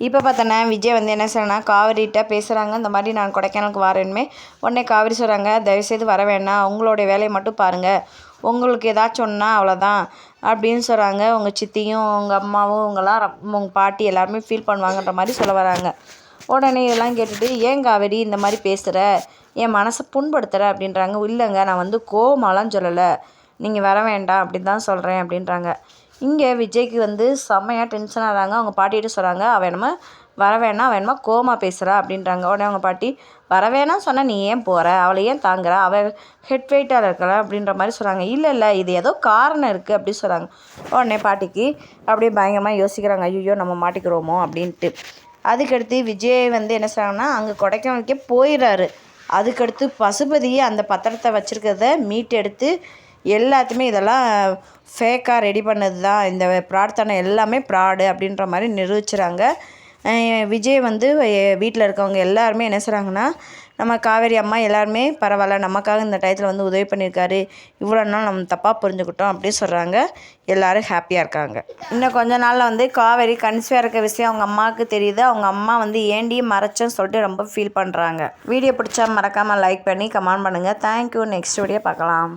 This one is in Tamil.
இப்போ பார்த்தோன்னா விஜய் வந்து என்ன செய்யறேன்னா காவிரிகிட்ட பேசுகிறாங்க இந்த மாதிரி நான் கொடைக்கானலுக்கு வரேன்மே உடனே காவிரி சொல்கிறாங்க தயவுசெய்து வர வேணாம் உங்களுடைய வேலையை மட்டும் பாருங்கள் உங்களுக்கு ஏதாச்சும் ஒன்றா அவ்வளோதான் அப்படின்னு சொல்கிறாங்க உங்கள் சித்தியும் உங்கள் அம்மாவும் உங்களாம் உங்கள் பாட்டி எல்லாருமே ஃபீல் பண்ணுவாங்கன்ற மாதிரி சொல்ல வராங்க. உடனே இதெல்லாம் கேட்டுட்டு ஏன் காவேரி இந்த மாதிரி பேசுகிற என் மனசை புண்படுத்துகிற அப்படின்றாங்க. இல்லைங்க நான் வந்து கோவமாலாம் சொல்லலை. நீங்கள் வர வேண்டாம். அப்படின்னு தான் சொல்கிறேன் அப்படின்றாங்க. இங்கே விஜய்க்கு வந்து செம்மையாக டென்ஷன் ஆகிறாங்க. அவங்க பாட்டிகிட்ட சொல்கிறாங்க அவன் என்னமோ வர வேணாம் அவன் என்னமோ கோமா பேசுகிறா அப்படின்றாங்க. உடனே அவங்க பாட்டி வர வேணாம் சொன்னால் நீ ஏன் போகிற அவளை ஏன் தாங்குற? அவள் ஹெட் வெயிட்டாக இருக்கலாம் அப்படின்ற மாதிரி சொல்கிறாங்க இல்லை இல்லை இது ஏதோ காரணம் இருக்குது அப்படி சொல்கிறாங்க உடனே பாட்டிக்கு அப்படியே பயங்கரமாக யோசிக்கிறாங்க. ஐயோ நம்ம மாட்டிக்கிறோமோ அப்படின்ட்டு. அதுக்கடுத்து விஜய் வந்து என்ன செய்கிறாங்கன்னா அங்கே கொடைக்கானலுக்கே போயிடுறாரு. அதுக்கடுத்து பசுபதியை அந்த பத்திரத்தை வச்சுருக்கிறத மீட் எடுத்து எல்லாத்தையுமே இதெல்லாம் ஃபேக்காக ரெடி பண்ணது தான் இந்த பிரார்த்தனை எல்லாமே ப்ராடு அப்படின்ற மாதிரி நிரூபிச்சுறாங்க. விஜய் வந்து வீட்டில் இருக்கவங்க எல்லாருமே என்ன செய்கிறாங்கன்னா நம்ம காவேரி அம்மா எல்லாருமே பரவாயில்ல நமக்காக இந்த டயத்தில் வந்து உதவி பண்ணியிருக்காரு. இவ்வளோ நாள் நம்ம தப்பாக புரிஞ்சுக்கிட்டோம் அப்படின்னு சொல்கிறாங்க எல்லோரும் ஹாப்பியாக இருக்காங்க. இன்னும் கொஞ்ச நாளில் வந்து காவேரி கன்சிவாக இருக்க விஷயம் அவங்க அம்மாவுக்கு தெரியுது. அவங்க அம்மா வந்து ஏண்டி மறைச்சேன்னு சொல்லிட்டு ரொம்ப ஃபீல் பண்ணுறாங்க வீடியோ பிடிச்சா மறக்காமல் லைக் பண்ணி கமெண்ட் பண்ணுங்கள் தேங்க்யூ நெக்ஸ்ட் வீடியோ பார்க்கலாம்.